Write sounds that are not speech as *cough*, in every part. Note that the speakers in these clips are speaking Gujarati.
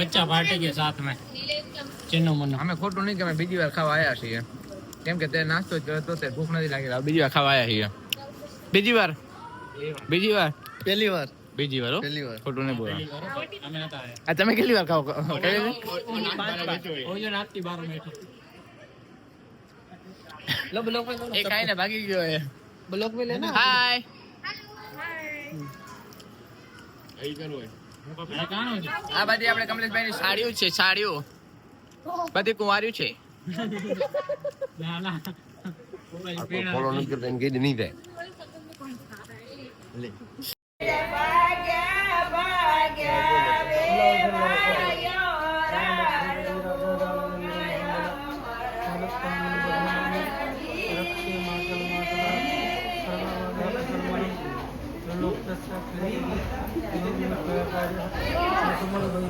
બચ્ચા પાર્ટી કે સાથ મેં ચિન્નુ મુન્નુ અમે ખોટું નહીં કે અમે બીજી વાર ખાવા આવ્યા છીએ કેમ કે તે નાસ્તો કર્યો તો તે ભૂખ નથી લાગેલા બીજી વાર ખાવા આવ્યા છીએ બીજી વાર બીજી વાર પહેલી વાર બીજી વાર પહેલી વાર ખોટું નહીં બોલો આ તમે કેટલી વાર ખાવ લો બ્લોક મે એ કાઈ ને ભાગી ગયો હે બ્લોક મે લેના હાય હાય આઈ કરો આ બધી આપણે કમલેશભાઈ ની સાડીઓ છે સાડીઓ. બધી કુંવારીઓ છે. varios.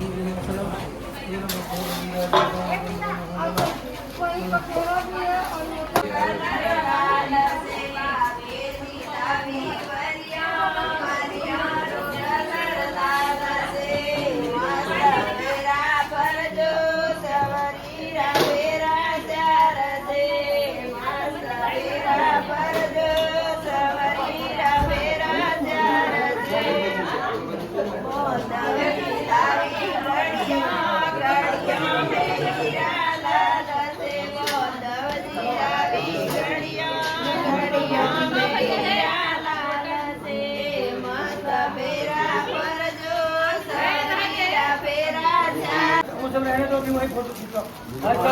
ના ના ફોલો નથી કરતા એને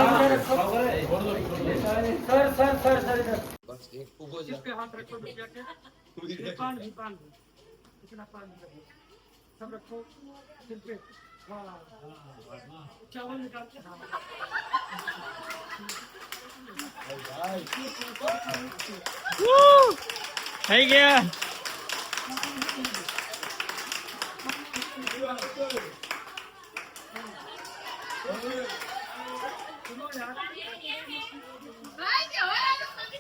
કહી દે નહીં થાય થઈ ગયા. Ay, ahora no me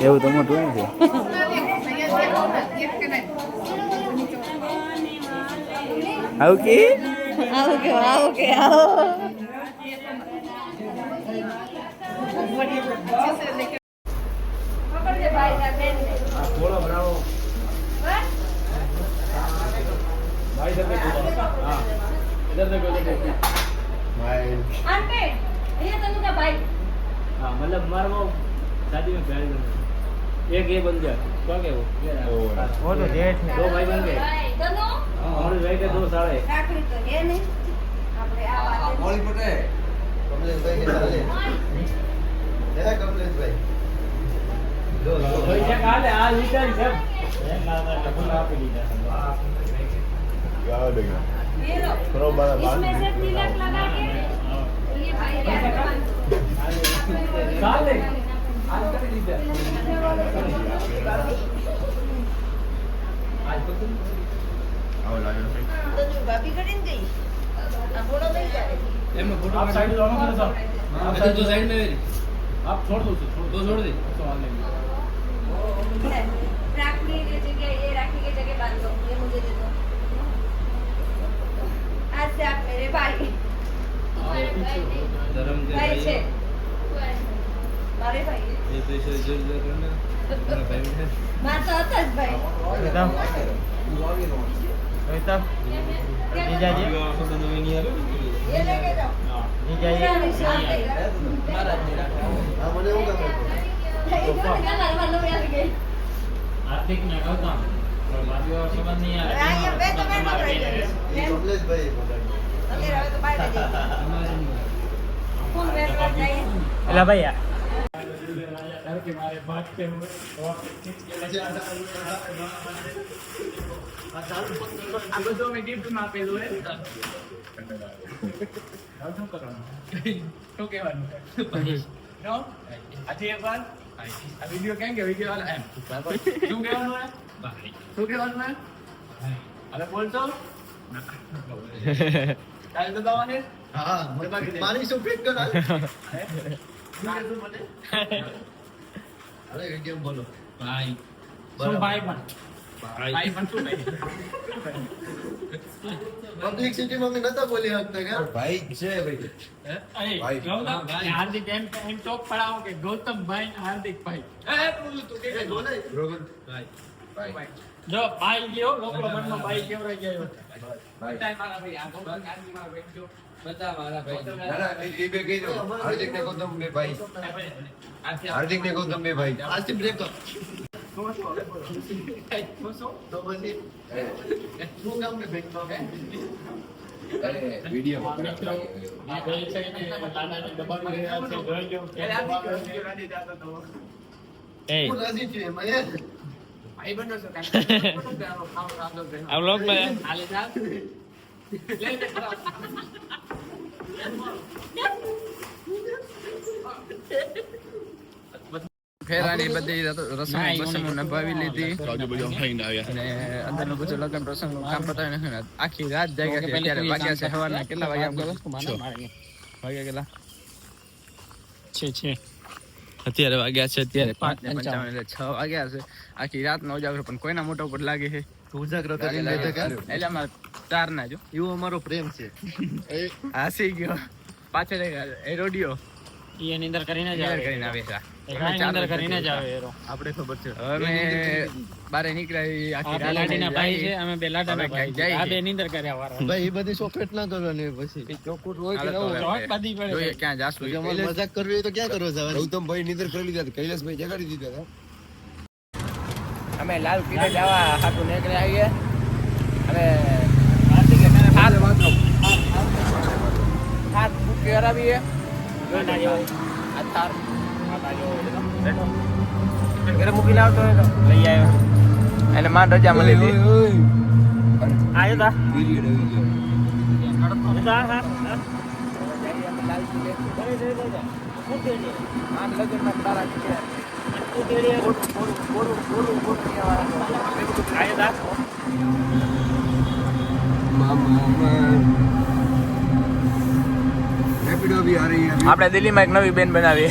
એવું તો મોટું નથી આવું કે? આવું કે આવું કે આવો. મતલબ મારો शादी में प्यार करना एक ये बन गया क्या क्या वो वो तो जेठ है दो भाई बन गए और भाई के दो साढ़े મોળી પટે કમલેશભાઈ ને ચાલે હે કમલેશભાઈ જો જો પૈસા કાલે આ લીધા ને સાહેબ ફૂલ આપી દીધા ગાવ દે બરોબર इसमें से तिलक लगा के ये भाई કાલે આજ आप साइड जाओ ना सर आप साइड जो साइड में मेरी आप छोड़ दो छोड़ दो छोड़ दे सवाल नहीं राखनी की जगह ये राखी की जगह बांध दो ये मुझे दे दो आज से आप मेरे भाई तुम्हारे भाई नहीं धर्म के भाई है મારે એ પૈસા જરૂર કરે આર્થિક ભાઈ અત્યારે હવે ભાઈ ફૂલ વેચવા જઈએ एला भैया कि मारे बात पे આ બધું અમે ગિફ્ટમાં આપેલું હે શું કરવાનું શું કહેવાનું નો આજે એક વાર આ વિડિયો કેમ કે વિડિયો વાળા એમ શું કહેવાનું હે શું કહેવાનું હે હવે બોલતો કાલે તો દવાને હા મારી શું ફિટ કર *laughs* હે શું કહેતું મને અરે વીડિયો બોલો? ભાઈ. ભાઈ પણ? ભાઈ. પણ શું પબ્લિક સિટીમાં મેં નતા બોલી શકતા કે? ભાઈ છે ભાઈ. ભાઈ. હાર્દિક એમ એમ ટોક પડાવો કે ગૌતમ ભાઈ હાર્દિક ભાઈ. એ બોલું તું કે બોલે? રોગન. ભાઈ. ભાઈ. જો ભાઈ ગયો લોકો મનમાં ભાઈ કેવરાઈ ગયો. ભાઈ. મારા ભાઈ આ ગૌતમ ગાંધી મારા ભાઈ બધા મારા ના ના એ એ બે કહી દો હાર્દિક ને ગૌતમ બે ભાઈ. હાર્દિક ને ગૌતમ બે ભાઈ આજથી બ્રેકઅપ તો શું કામ ને ભાઈ અરે વીડિયો આ ભાઈ છે ને દાદાને દબાવી રહ્યા છે જોઈ લો કે દબાવે છે. હું રાજી છું એમાં યાર ભાઈ બનો છો *laughs* માં. હાલે જા *laughs* લે લે ફેરાની બધી રસમો બસમો નભાવી લીધી. અને અંદરનું બધું લગ્ન પ્રસંગનું કામ પતાવી નાખ્યું આખી રાત જાગ્યા છે અત્યારે વાગ્યા છે સવારના. કેટલા વાગ્યા વાગ્યા કેટલા? છે છે. અત્યારે વાગ્યા છે અત્યારે પાંચ ને પંચાવન. એટલે છ વાગ્યા છે. આખી રાત નો ઉજાગરો પણ કોઈના મોટો ઉપર લાગે છે? ઉજાગરો કરીને બેઠા એટલે અમારે ચાર ના જો. એવો અમારો પ્રેમ છે. *laughs* હાસી ગયો. પાછળ એ રોડિયો. ઈ એની અંદર કરીને જ આવે. કરીને આવે છે. એ કાંઈ અંદર કરીને જ આવે એરો. આપણે ખબર છે. અમે બારે નીકળ્યા આખી ભાઈ છે અમે બે લાડાના ભાઈ આ કર્યા ભાઈ એ બધી સોફેટ ના કરવાની પછી. ચોખ્ખું હોય કે હાલો ના તો હોય. હવે ચોટ બાંધી પડે. ક્યાં જાસુ. મજાક કરવી તો ક્યાં કરવા જવાનું? ગૌતમભાઈ નિદર કરી લીધા હતા. કૈલાસભાઈ જગાડી દીધા અમે લાલ કિલ્લે જવા હાટુ નીકળ્યા આવીએ. અને હાથ બુક કરાવીએ. આ થાર. ઘરે મૂકીને આવતો હોય તો. લઈ આવ્યો. એને માન રજા મળી હતી આવ્યો તા? લગ્નમાં તારા છે? આપણે દિલ્હીમાં એક નવી બેન બનાવી.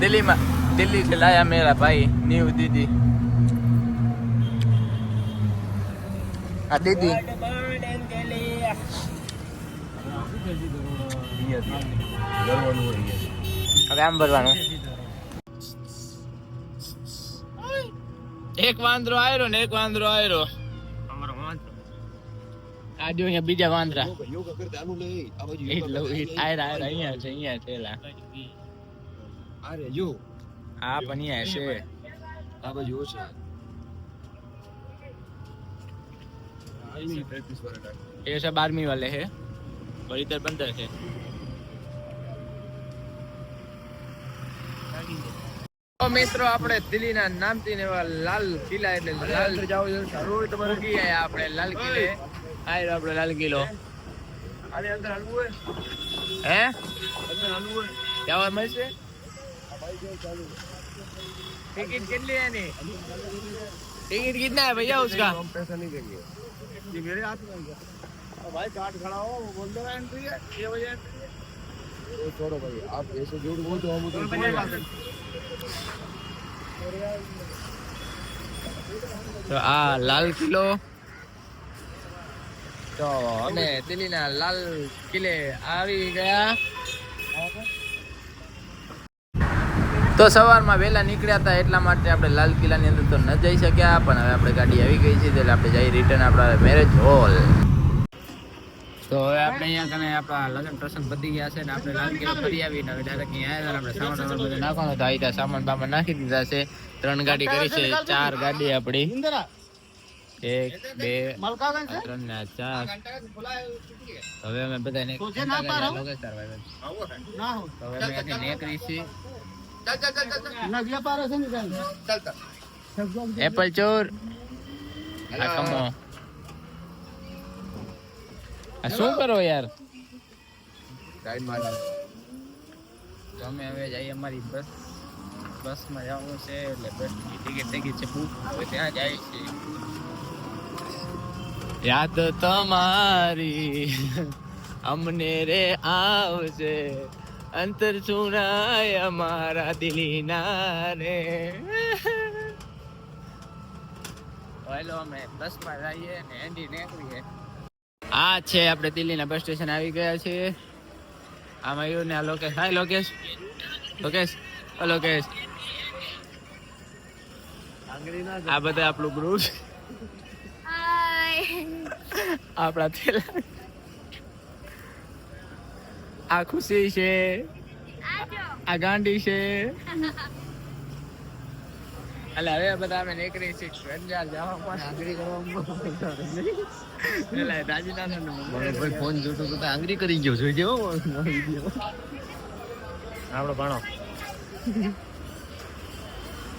દિલ્હીમાં દિલ્હી થી લાયા મેરા ભાઈ નીવ દીદી. આ દીદી. હવે આમ ભરવાનું. એક વાંદરો આવ્યો ને એક વાંદરો આવ્યો અમારો અહીંયા બીજા વાંદરા. આયરા અહીંયા છે અહીંયા છે અરે જો. આ પણ અહીંયા છે. આ બાજુ છે એ છે બારમી વાલે છે પર ઇધર પંદર છે. મિત્રો આપણે દિલ્હીના નામથી એવા લાલ કિલ્લા એટલે લાલ ઉગી આયા આપણે લાલ કિલ્લે આયો આપણે લાલ કિલ્લો આની અંદર હલવું હોય હે અંદર હલવું હોય જવા મળશે ટિકિટ કેટલી એની टिकट कितना है भैया उसका हम पैसा नहीं देंगे ये मेरे हाथ में आ गया अब भाई कार्ड खड़ा हो वो बोल दो एंट्री है ये बजे एंट्री है तो छोड़ो भाई आप ऐसे झूठ बोल तो हम उधर તો આ લાલ કિલ્લો તો અમે દિલ્હીના લાલ કિલ્લે આવી ગયા. તો સવારમાં વહેલા નીકળ્યા હતા એટલા માટે આપણે લાલ કિલ્લાની અંદર તો ન જઈ શક્યા, પણ હવે આપણે ગાડી આવી ગઈ છે, એટલે આપણે જઈ રિટર્ન આપણા મેરેજ હોલ તો હવે આપણે અહીંયા કને આપણા લગ્ન પ્રસંગ પતી ગયા છે ને આપણે લાલ કિલ્લો ફરી આવીને હવે ડાયરેક્ટ અહીંયા આવ્યા આપણે સામાન બધું નાખવાનો તો આવી સામાન બામાન નાખી દીધા છે. ત્રણ ગાડી કરી છે. ચાર ગાડી આપણી. એક બે આ ત્રણ ને ચાર. હવે અમે બધાને નેકરી હવે અમે નીકળી છીએ. એપલ ચોર. આ કમો આ શું કરો યાર? સાઈડમાં તો અમે હવે જઈએ અમારી બસ. બસમાં જવાનું છે એટલે બસની ટિકિટ થઈ ગઈ છે બુક. હવે ત્યાં જાય છે. યાદ તમારી. અમને રે આવશે અંતર સુનાય અમારા દિલીના રે હેલો અમે બસમાં જઈએ ને એન્ડી નીકળીએ. આ છે આપણે દિલ્હીના બસ સ્ટેશન આવી ગયા છીએ. આ મયુર ને આ લોકેશ. હાય લોકેશ. લોકેશ. ઓ લોકેશ. આ બધા આપણું ગ્રુપ આપણા થેલા. આ ખુશી છે. આ ગાંડી છે. *laughs* એટલે હવે બધા અમે નીકળી છીએ. જવા પણ આગળ કરવા રાજીનાથન ભાઈ ફોન જોતો તો આંગળી કરી ગયો જોઈ જેવો આપણો ભાણો.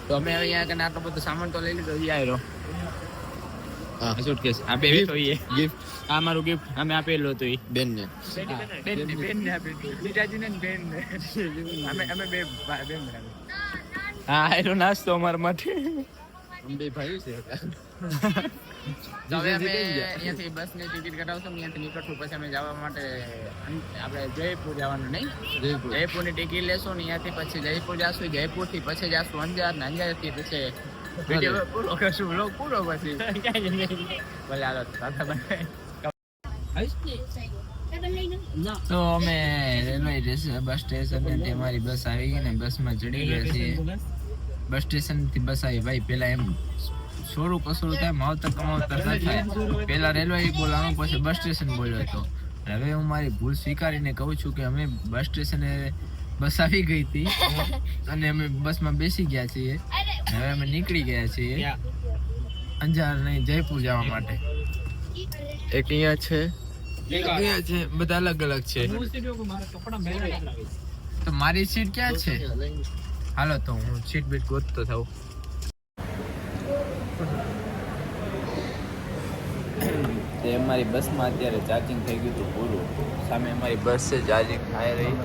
તો અમે હવે અહીંયા કને આટલો બધો સામાન તો લઈ લીધો આયરો. હા. સુટકેસ આ બે તો એ ગિફ્ટ આ મારું ગિફ્ટ અમે આપેલું હતું એ બેન ને બેન ને બેન ને આપેલું જીજાજી ને બેન ને અમે અમે બે બેન હા આયરો નાસ્તો અમારા માટે. બે ભાઈ છે. તો હવે અમે અહીંયાથી બસની ટિકિટ કઢાવશું અહીંયાથી નીકળશું. પછી અમે જવા માટે આપણે જયપુર જવાનું નહીં? જયપુર. જયપુરની ટિકિટ લેશું ને અહીંયાથી પછી જયપુર જાશું. જયપુરથી પછી જાશું અંજાર ને અંજારથી પછી વીડિયો પૂરો કરશું vlog પૂરો પછી. *laughs* ભલે હાલો તો અમે રેલવે બસ સ્ટેશન મારી બસ આવી ગઈ ને બસમાં ચડી ગયા છીએ. બસ સ્ટેશનથી બસ આવી. ભાઈ પેલા એમ સોરું કસરું થાય, માવતર કમાવતર થાય. પેલા રેલવે બોલાવાનું પછી બસ સ્ટેશન બોલ્યો હતો. હવે હું મારી ભૂલ સ્વીકારીને કહું છું કે અમે બસ સ્ટેશને બસ આવી ગઈ હતી. અને અમે બસમાં બેસી ગયા છીએ. હવે અમે નીકળી ગયા છીએ અંજાર નહીં જયપુર જવા માટે. એક અહીંયા છે અહીંયા છે, બધા અલગ અલગ છે. તો મારી સીટ ક્યાં છે? હાલો, તો હું સીટ બીટ ગોતતો થાઉં. તે અમારી બસમાં અત્યારે ચાર્જિંગ થઈ ગયું હતું પૂરું. સામે અમારી બસ છે ચાર્જિંગ થાય રહી.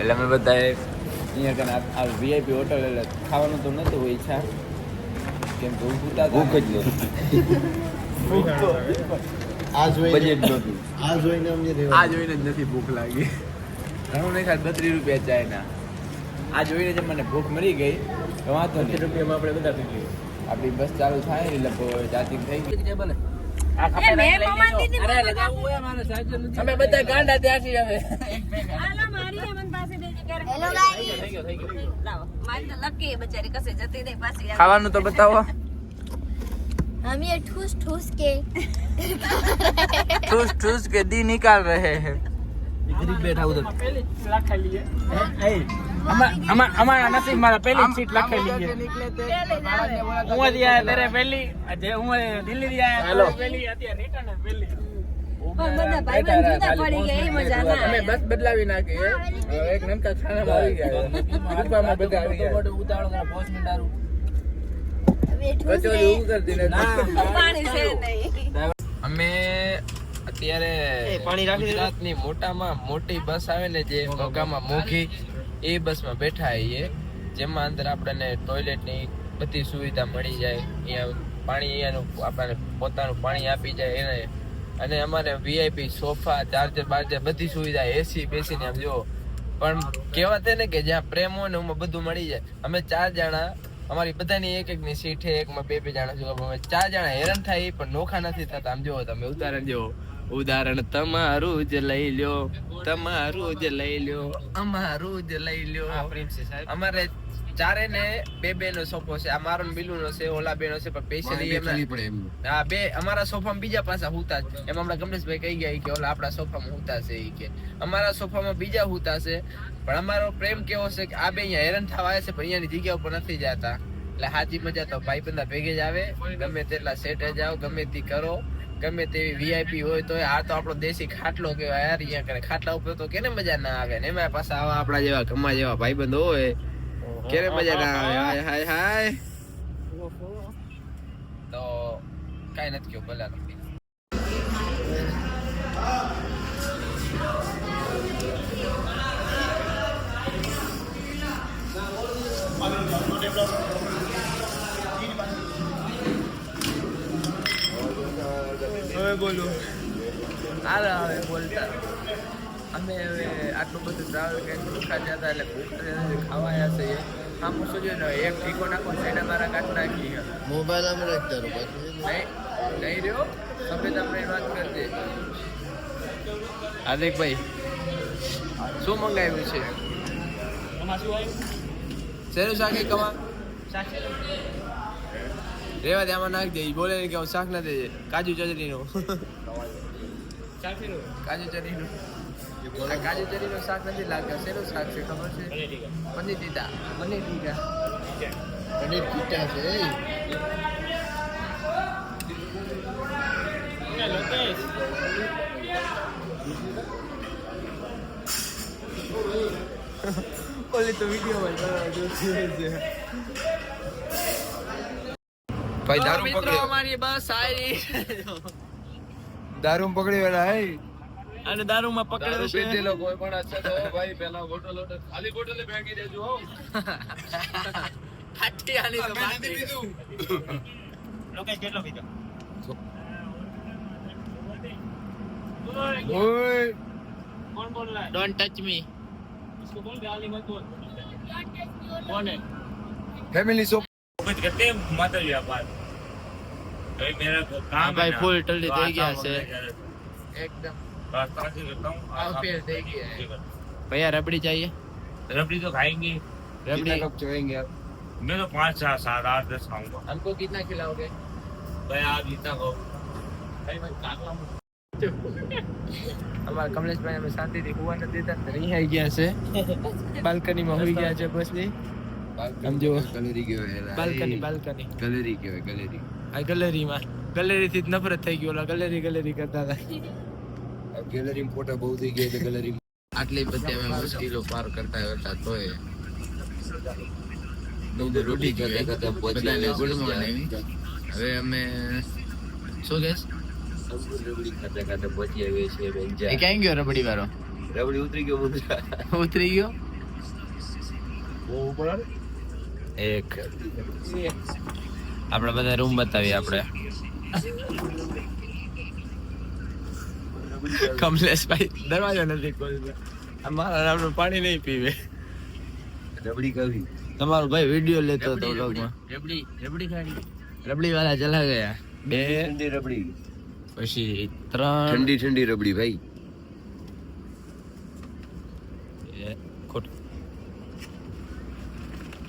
એટલે અમે બધાએ અહીંયા કને આ- આ વીઆઈપી હોટલ એટલે ખાવાનું તો નહોતું હોય ઈચ્છા. કેમ કે ઉભુતા ભૂખ જ આ જોઈને બજેટ નહોતું. આ જોઈને અમને આ જોઈને જ નથી ભૂખ લાગી. ઘણું નહીં ખાલી બત્રીસ રૂપિયા ચાયના આ જોઈને જ મને ભૂખ મરી ગઈ. તો વાંધો નહીં. રૂપિયામાં આપણે બધા થઈ ગયું આપણી બસ ચાલુ થાય એટલે ચાર્જિંગ થઈ ગઈ. દીધી અમે બધા ગાંડા ત્યાંથી હવે આલા મારી અમન પાસે દેજે કરે હેલો ગાઈસ લાવો મારી તો લકી બચારી કસે જતી નહીં પાછી આવી. ખાવાનું તો બતાવો हम ये ठूस ठूस के ठूस ठूस के दी निकाल रहे हैं ગરીબ બેઠા ઉધર. અમારા નસીબ મારા પહેલી સીટ લખેલી છે. હું હજી આયા ત્યારે પહેલી જે હું દિલ્હી થી આયા પહેલી અત્યારે રિટર્ન પહેલી. બદલાવી નાખી એક નમતા ખાના આવી ગયા બધા અમે અત્યારે ગુજરાતની મોટામાં મોટી બસ આવે ને જે મોગામાં મોઘી એ બસમાં બેઠા છીએ જેમાં અંદર આપણને ટોયલેટની બધી સુવિધા મળી જાય. અહીંયા પાણી અહીંયાનું આપણને પોતાનું પાણી આપી જાય એને. અને અમારે વીઆઈપી સોફા ચાર્જર બાર્જર બધી સુવિધા એસી બેસીને આમ જુઓ. પણ કહેવાતે ને કે જ્યાં પ્રેમ હોય ને એમાં બધું મળી જાય. અમે ચાર જણા અમારી બધાની એક એક ની સીટ છે એકમાં બે બે જણા છું અમે ચાર જણા હેરાન થાય પણ નોખા નથી થતા. આમ જુઓ તમે ઉદાહરણ જુઓ. ઉદાહરણ તમારું જ લઈ લ્યો તમારું જ લઈ લ્યો અમારું જ લઈ લ્યો. અમારે ચારે ને બે બે નો સોફો છે. આ મારો બિલુ નો છે ઓલા બે નો છે પણ પૈસા એમ. હા બે અમારા સોફામાં બીજા પાછા હુતા છે એમ હમણાં કમલેશભાઈ કહી ગયા કે ઓલા આપણા સોફામાં હુતા છે એ કે. અમારા સોફામાં બીજા હુતા છે પણ અમારો પ્રેમ કેવો છે કે આ બે અહીંયા હેરાન થવા આવે છે પણ અહીંયાની જગ્યા ઉપર નથી જતા. એટલે હાજી મજા તો ભાઈ બંધા ભેગે જ આવે. ગમે તેટલા સેટે જાઓ ગમે તે કરો. ગમે તેવી વીઆઈપી હોય તો આ તો આપણો દેશી ખાટલો કેવાય યાર અહીંયા કરે. ખાટલા ઉપર તો કેને મજા ના આવે ને એમાં પાછા આવા આપણા જેવા કમા જેવા ભાઈબંધો હોય કેને મજા ના આવે? હાય હાય હાય. તો કાઈ નથી કહ્યું ભલે હાલો. બોલો. હાલો હવે બોલતા. અમે હવે આટલું બધું ટ્રાવેલ કરીને ભૂખા જતા એટલે ભૂખ ખાવાયા ખાવાયા છે. આમ શું છે ને એક ટીકો નાખો સાઈડ મારા કાઢ નાખી મોબાઈલ આમ રાખ તારો પાછું નહીં નહીં રહ્યો? સફેદ આપણે વાત કરજે. હાર્દિકભાઈ શું મંગાવ્યું છે? આમાં શું આવ્યું? શેનું શાક કમા? રેવા દે આમાં નાખ દે એ બોલે ને કે હું શાક ના દેજે કાજુ ચટણીનું. કાજુ ચટણીનું. કાજુ ચટણીનું શાક નથી લાગતા. શેનું શાક છે ખબર છે? પનીર ટીકા. પનીર ટીકા. પનીર ટીકા. છે લોકેશ. ઓલી તો વીડિયો ભાઈ દારૂ મિત્રો પકડ્યો અમારી બસ આવી દારૂ પકડી વેલા હે અને દારૂમાં પકડેલો છે પીધેલો કોઈ પણ હશે તો ભાઈ પેલા બોટલ ખાલી બોટલ ફેંકી દેજો હો ફાટી આલી તો ફાટી. લોકેશ કેટલો પીધો ઓય कौन बोल रहा है Don't touch me. इसको बोल गाली मत बोल कौन है ફેમિલી શોપ कुछ करते हैं मत व्यापार अभी मेरा तो हाँ काम भाई, है ना, full टल्ली तो दे आता गया हूँ से। मैं जरा- एकदम रास्ता से करता हूँ हाँ, आता फिर हूँ। देखिए। ठीक है। भैया रबड़ी चाहिए रबड़ी तो खाएंगे रबड़ी કપ ચવેંગે આપ मैं तो पाँच सात सात आठ दस खाऊंगा हमको कितना खिलाओगे भाई आप जितना खाओ भाई मैं काटला हूँ અમારા કમલેશભાઈ અમે શાંતિથી હુવા નથી દેતા તો અહીં આવી ગયા છે બાલ્કનીમાં હોઈ ગયા છે બસની સમજો. ગેલેરી કહેવાય બાલ્કની બાલ્કની ગેલેરી કહેવાય ગેલેરી આ ગેલેરીમાં ગેલેરીથી જ નફરત થઈ ગયો ઓલા ગેલેરી ગેલેરી કરતા હતા. ગેલેરી ફોટા બહુ થઈ ગયા એટલે ગેલેરી આટલી બધી અમે મુશ્કેલો પાર કરતા હતા તોય રોટી કરતા કરતા બધાને ગુડ મોર્નિંગ હવે અમે શું કહેશ રબડી ખાતા ખાતા પહોંચી આવીએ છીએ બેન ક્યાં ગયો રબડી વાળો? રબડી ઉતરી ગયો ઉતરી ગયો? એક. આપણે બધા રૂમ બતાવીએ આપણે. કમલેશભાઈ દરવાજો નથી ખોલતો. અમારા આપણે પાણી નહીં પીવે. રબડી કવિ તમારો ભાઈ વીડિયો લેતો હતો વ્લોગમાં રબડી રબડી ગાડી રબડી વાળા ચલા ગયા. બે રબડી. પછી ત્રણ. ઠંડી ઠંડી રબડી ભાઈ.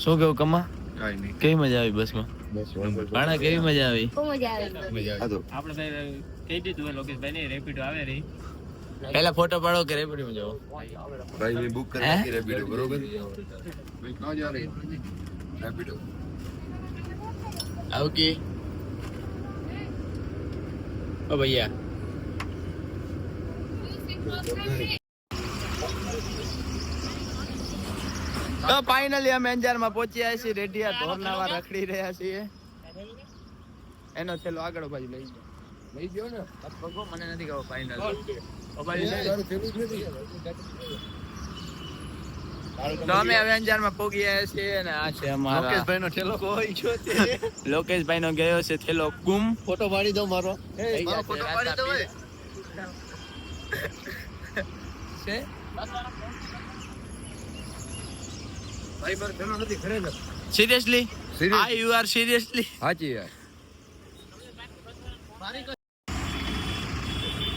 શું કેવું કમા? કાઈ કેવી મજા આવી બસમાં? બસ ભાણા કેવી મજા આવી? આપણે ભાઈ કહી દીધું લોકેશભાઈ ને રેપિડો આવે રહી. પેલા ફોટો પાડો કે રેપડીમાં જાઓ? ભાઈ મેં બુક કરી? નાખી રેપિડો બરોબર? ક્યાં જા રહી? રેપિડો. આવું કે? ઓ ભૈયા. તો ફાઇનલી અમે અંજારમાં પહોંચ્યા છીએ રેડિયા ઢોરનાવા રખડી રહ્યા છીએ. એનો છેલ્લો આગળ બાજુ લઈ ગયો. લઈ ગયો ને? પગો મને નથી ખબર ફાઇનલ. તો અમે હવે અંજારમાં છીએ અને આ છે અમારા લોકેશભાઈ નો થેલો કોઈ ગયો લોકેશભાઈ નો ગયો છે *laughs* થેલો ગુમ. ફોટો પાડી દો મારો. થઈ મારો જશે ફોટો પાડી દો *laughs* છે ભાઈ મારો ઠેલો નથી ખરેખર સિરિયસલી? આ યુ આર સિરિયસલી સાચી યાર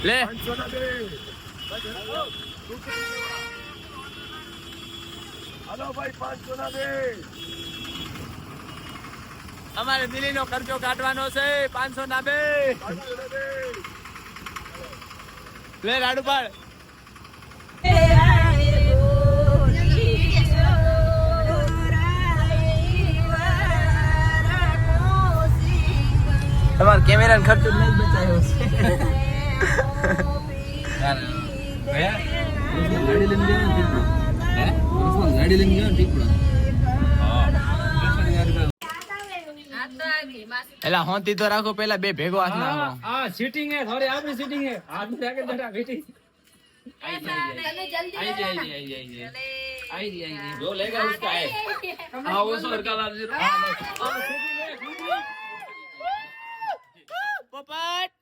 લે. હાલો ભાઈ પાંચસો ના બે. અમારે દિલ્હી નો ખર્ચો કાઢવાનો છે પાંચસો ના બે. લે રાડુ તમારે કેમેરા ખર્ચો નહીં બચાવ્યો એલા હોતી તો રાખો પેલા બે ભેગો હાથ ના આ આ સીટિંગ હે થોડી આપણી સીટિંગ હે હાથ में जाके बैठा मीटिंग जो लेगा उसका है हाँ वो सौ का लाभ जीरो પોપટ.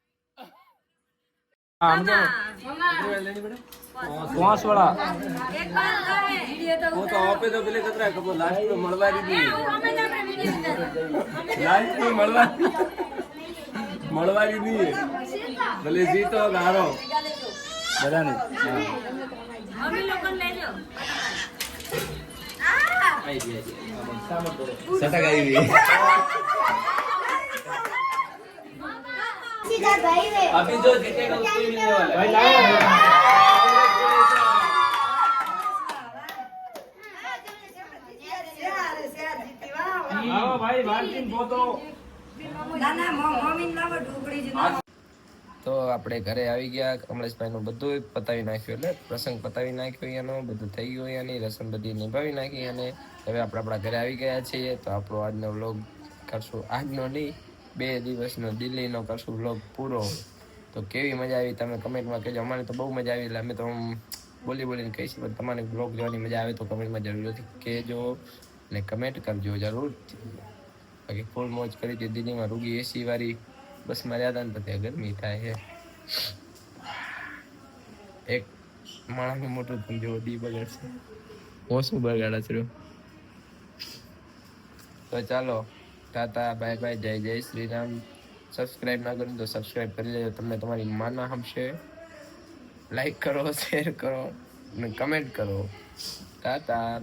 પાંચ વાળા હું તો આપે તો પેલે કતરા ખબર લાસ્ટમાં મળવા દીધી. લાસ્ટમાં મળવા મળવા દીધી. ભલે જીતો ગારો. બધાને. સટક આવી *laughs* अभी जो जीतेगा उसको ही मिलने वाला भाई लाओ आओ भाई मार्टिन पोतो તો આપણે ઘરે આવી ગયા કમલેશભાઈ નું બધું પતાવી નાખ્યું એટલે પ્રસંગ પતાવી નાખ્યો એનો બધું થઈ ગયું એની રસમ બધી નિભાવી નાખી અને હવે આપણે આપણા ઘરે આવી ગયા છીએ તો આપણો આજનો વ્લોગ કરશું આજનો નહીં બે દિવસનો દિલ્હીનો કરશું બ્લોગ પૂરો. તો કેવી મજા આવી તમે કમેન્ટમાં કહેજો. અમારે તો બહુ મજા આવી એટલે અમે તો બોલી બોલીને કહીશું, પણ તમારે બ્લોગ જોવાની મજા આવે તો કમેન્ટમાં જરૂરથી કહેજો અને કમેન્ટ કરજો જરૂર બાકી ફૂલ મોજ કરી હતી દિલ્હીમાં રૂગી એસી વાળી બસમાં રહ્યા ને તો ગરમી થાય છે. એક માણસનું મોટું તમે જોવો દી બગાડશે. ઓછું બગાડે છે. તો ચાલો ટાટા બાય બાય. જય જય શ્રી રામ સબસ્ક્રાઇબ ના કર્યું તો સબસ્ક્રાઈબ કરી લેજો. તમને તમારી માના હમશે. લાઈક કરો શેર કરો અને કમેન્ટ કરો. ટાટા.